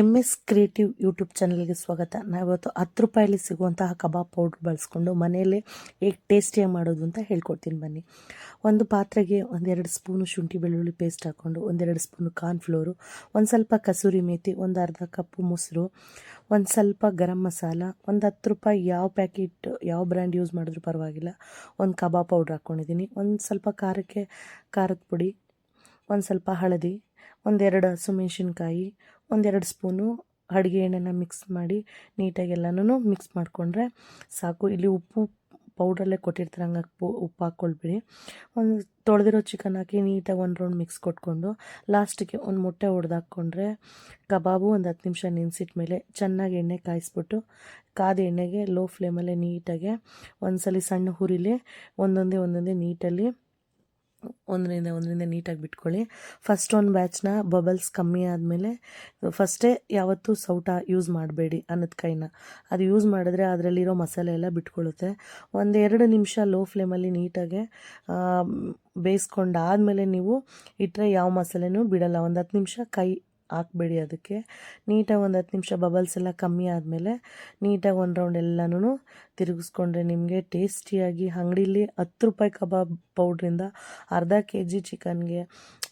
M S creative YouTube ಚಾನಲ್ಗೆ ಸ್ವಾಗತ. ನಾವಿವತ್ತು ಹತ್ತು ರೂಪಾಯಲ್ಲಿ ಸಿಗುವಂತಹ ಕಬಾಬ್ ಪೌಡ್ರ್ ಬಳಸ್ಕೊಂಡು ಮನೆಯಲ್ಲೇ ಹೇಗೆ ಟೇಸ್ಟಿಯಾಗಿ ಮಾಡೋದು ಅಂತ ಹೇಳ್ಕೊಡ್ತೀನಿ ಬನ್ನಿ. ಒಂದು ಪಾತ್ರೆಗೆ ಒಂದೆರಡು ಸ್ಪೂನು ಶುಂಠಿ ಬೆಳ್ಳುಳ್ಳಿ ಪೇಸ್ಟ್ ಹಾಕ್ಕೊಂಡು ಒಂದೆರಡು ಸ್ಪೂನು ಕಾರ್ನ್ಫ್ಲೋರು ಒಂದು ಸ್ವಲ್ಪ ಕಸೂರಿ ಮೇಥಿ ಒಂದು ಅರ್ಧ ಕಪ್ಪು ಮೊಸರು, ಒಂದು ಸ್ವಲ್ಪ ಗರಂ ಮಸಾಲ, ಒಂದು ಹತ್ತು ರೂಪಾಯಿ ಯಾವ ಪ್ಯಾಕೆಟ್ ಯಾವ ಬ್ರ್ಯಾಂಡ್ ಯೂಸ್ ಮಾಡಿದ್ರೂ ಪರವಾಗಿಲ್ಲ, ಒಂದು ಕಬಾಬ್ ಪೌಡ್ರ್ ಹಾಕ್ಕೊಂಡಿದ್ದೀನಿ ಒಂದು ಸ್ವಲ್ಪ ಖಾರಕ್ಕೆ, ಖಾರದ ಪುಡಿ, ಒಂದು ಸ್ವಲ್ಪ ಹಳದಿ ಒಂದೆರಡು ಹಸಿಮೆಣ್ಸಿನ್ಕಾಯಿ ಒಂದೆರಡು ಸ್ಪೂನು ಅಡುಗೆ ಎಣ್ಣೆನ ಮಿಕ್ಸ್ ಮಾಡಿ ನೀಟಾಗಿ ಎಲ್ಲನೂ ಮಿಕ್ಸ್ ಮಾಡಿಕೊಂಡ್ರೆ ಸಾಕು. ಇಲ್ಲಿ ಉಪ್ಪು ಪೌಡ್ರಲ್ಲೇ ಕೊಟ್ಟಿರ್ತಾರೆ ಹಂಗಾಗಿ ಉಪ್ಪು ಹಾಕ್ಕೊಳ್ಬೇಡಿ. ಒಂದು ತೊಳೆದಿರೋ ಚಿಕನ್ ಹಾಕಿ ನೀಟಾಗಿ ಒಂದು ರೌಂಡ್ ಮಿಕ್ಸ್ ಕೊಟ್ಕೊಂಡು ಲಾಸ್ಟಿಗೆ ಒಂದು ಮೊಟ್ಟೆ ಹೊಡೆದು ಹಾಕ್ಕೊಂಡ್ರೆ ಕಬಾಬು ಒಂದು ಹತ್ತು ನಿಮಿಷ ನೆನೆಸಿಟ್ಮೇಲೆ ಚೆನ್ನಾಗಿ ಎಣ್ಣೆ ಕಾಯಿಸ್ಬಿಟ್ಟು ಕಾದ ಎಣ್ಣೆಗೆ ಲೋ ಫ್ಲೇಮಲ್ಲೇ ನೀಟಾಗೆ ಒಂದ್ಸಲಿ ಸಣ್ಣ ಹುರಿಲಿ ಒಂದೊಂದೇ ಒಂದೊಂದೇ ನೀಟಲ್ಲಿ ಒಂದರಿಂದ ಒಂದರಿಂದ ನೀಟಾಗಿ ಬಿಟ್ಕೊಳ್ಳಿ. ಫಸ್ಟ್ ಒಂದು ಬ್ಯಾಚ್ನ ಬಬಲ್ಸ್ ಕಮ್ಮಿ ಆದಮೇಲೆ ಫಸ್ಟೇ ಯಾವತ್ತೂ ಸೌಟ ಯೂಸ್ ಮಾಡಬೇಡಿ ಅನ್ನದ ಕೈನ. ಅದು ಯೂಸ್ ಮಾಡಿದ್ರೆ ಅದರಲ್ಲಿರೋ ಮಸಾಲೆ ಎಲ್ಲ ಬಿಟ್ಕೊಳ್ಳುತ್ತೆ. ಒಂದು ಎರಡು ನಿಮಿಷ ಲೋ ಫ್ಲೇಮಲ್ಲಿ ನೀಟಾಗೆ ಬೇಯಿಸ್ಕೊಂಡಾದಮೇಲೆ ನೀವು ಇಟ್ಟರೆ ಯಾವ ಮಸಾಲೆನೂ ಬಿಡಲ್ಲ. ಒಂದು ಹತ್ತು ನಿಮಿಷ ಕೈ ಹಾಕ್ಬೇಡಿ ಅದಕ್ಕೆ. ನೀಟಾಗಿ ಒಂದು ಹತ್ತು ನಿಮಿಷ ಬಬಲ್ಸ್ ಎಲ್ಲ ಕಮ್ಮಿ ಆದಮೇಲೆ ನೀಟಾಗಿ ಒಂದು ರೌಂಡ್ ಎಲ್ಲನೂ ತಿರುಗಿಸ್ಕೊಂಡ್ರೆ ನಿಮಗೆ ಟೇಸ್ಟಿಯಾಗಿ ಅಂಗಡೀಲಿ ಹತ್ತು ರೂಪಾಯಿ ಕಬಾಬ್ ಪೌಡ್ರಿಂದ ಅರ್ಧ ಕೆ ಜಿ ಚಿಕನ್ಗೆ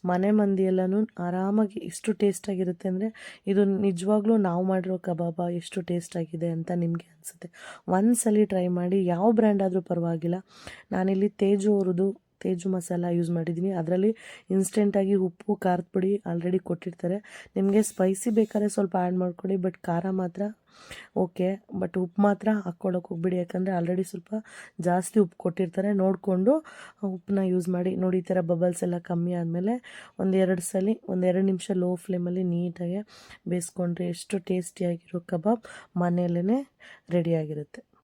ಮನೆ ಮಂದಿ ಎಲ್ಲನೂ ಆರಾಮಾಗಿ ಎಷ್ಟು ಟೇಸ್ಟಾಗಿರುತ್ತೆ ಅಂದರೆ ಇದು ನಿಜವಾಗ್ಲೂ ನಾವು ಮಾಡಿರೋ ಕಬಾಬ ಎಷ್ಟು ಟೇಸ್ಟಾಗಿದೆ ಅಂತ ನಿಮಗೆ ಅನಿಸುತ್ತೆ. ಒಂದು ಸಲ ಟ್ರೈ ಮಾಡಿ ಯಾವ ಬ್ರ್ಯಾಂಡ್ ಆದರೂ ಪರವಾಗಿಲ್ಲ. ನಾನಿಲ್ಲಿ ತೇಜು ಅವ್ರದ್ದು ತೇಜು ಮಸಾಲ ಯೂಸ್ ಮಾಡಿದ್ದೀನಿ. ಅದರಲ್ಲಿ ಇನ್ಸ್ಟೆಂಟಾಗಿ ಉಪ್ಪು, ಖಾರದ ಪುಡಿ ಆಲ್ರೆಡಿ ಕೊಟ್ಟಿರ್ತಾರೆ. ನಿಮಗೆ ಸ್ಪೈಸಿ ಬೇಕಾದ್ರೆ ಸ್ವಲ್ಪ ಆ್ಯಡ್ ಮಾಡ್ಕೊಳ್ಳಿ ಬಟ್ ಖಾರ ಮಾತ್ರ ಓಕೆ ಬಟ್ ಉಪ್ಪು ಮಾತ್ರ ಹಾಕ್ಕೊಳ್ಳೋಕೆ ಹೋಗ್ಬಿಡಿ, ಯಾಕಂದರೆ ಆಲ್ರೆಡಿ ಸ್ವಲ್ಪ ಜಾಸ್ತಿ ಉಪ್ಪು ಕೊಟ್ಟಿರ್ತಾರೆ. ನೋಡಿಕೊಂಡು ಉಪ್ಪನ್ನ ಯೂಸ್ ಮಾಡಿ. ನೋಡಿ, ಈ ಥರ ಬಬಲ್ಸ್ ಎಲ್ಲ ಕಮ್ಮಿ ಆದಮೇಲೆ ಒಂದೆರಡು ಸಲ, ಒಂದೆರಡು ನಿಮಿಷ ಲೋ ಫ್ಲೇಮಲ್ಲಿ ನೀಟಾಗಿ ಬೇಯಿಸ್ಕೊಂಡ್ರೆ ಎಷ್ಟು ಟೇಸ್ಟಿಯಾಗಿರೋ ಕಬಾಬ್ ಮನೆಯಲ್ಲೇ ರೆಡಿಯಾಗಿರುತ್ತೆ